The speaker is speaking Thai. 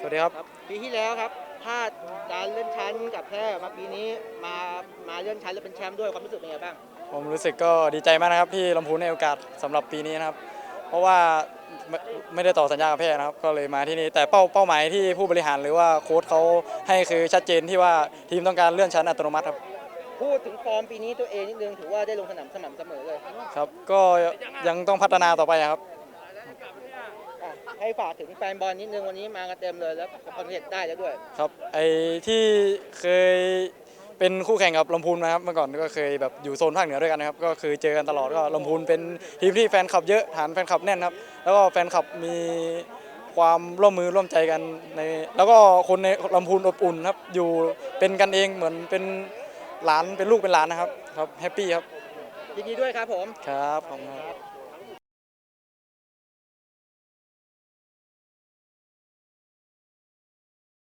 สวัสดีครับครับ ปีที่แล้วครับพลาดการเลื่อนชั้นกับแพร่มาปีนี้มามาเลื่อนชั้นแล้วเป็นแชมป์ด้วยความรู้สึกเป็นไงบ้าง ผมรู้สึกก็ดีใจมากนะครับที่ลำพูนให้โอกาสสำหรับปีนี้นะครับ เพราะว่าไม่ไม่ได้ต่อสัญญากับแพร่นะครับ ก็เลยมาที่นี่แต่เป้าเป้าหมายที่ผู้บริหารหรือว่าโค้ชเขาให้คือชัดเจนที่ว่าทีมต้องการเลื่อนชั้นอัตโนมัติครับ พูดถึงฟอร์มปีนี้ตัวเองนิดนึงถือว่าได้ลงสนามสม่ำเสมอเลย ครับ ก็ยังต้องพัฒนาต่อไปครับอะ ให้ฝากถึงแฟนบอลนิดนึงวันนี้มากันเต็มเลยแล้วคอนเทนต์ได้แล้วด้วย ครับไอ้ที่เคยเป็นคู่แข่งกับลำพูนนะครับเมื่อก่อนก็เคยแบบอยู่โซนภาคเหนือด้วยกันนะครับก็คือเจอกันตลอดก็ลำพูนเป็นทีมที่แฟนคลับเยอะฐานแฟนคลับแน่นครับแล้วก็แฟนคลับมีความร่วมมือร่วมใจกันในแล้วก็คนในลำพูนอบอุ่นครับอยู่เป็นกันเองเหมือนเป็นหลานเป็นลูกเป็นหลานนะครับครับแฮปปี้ครับยินดีด้วยครับผมครับขอบคุณครับ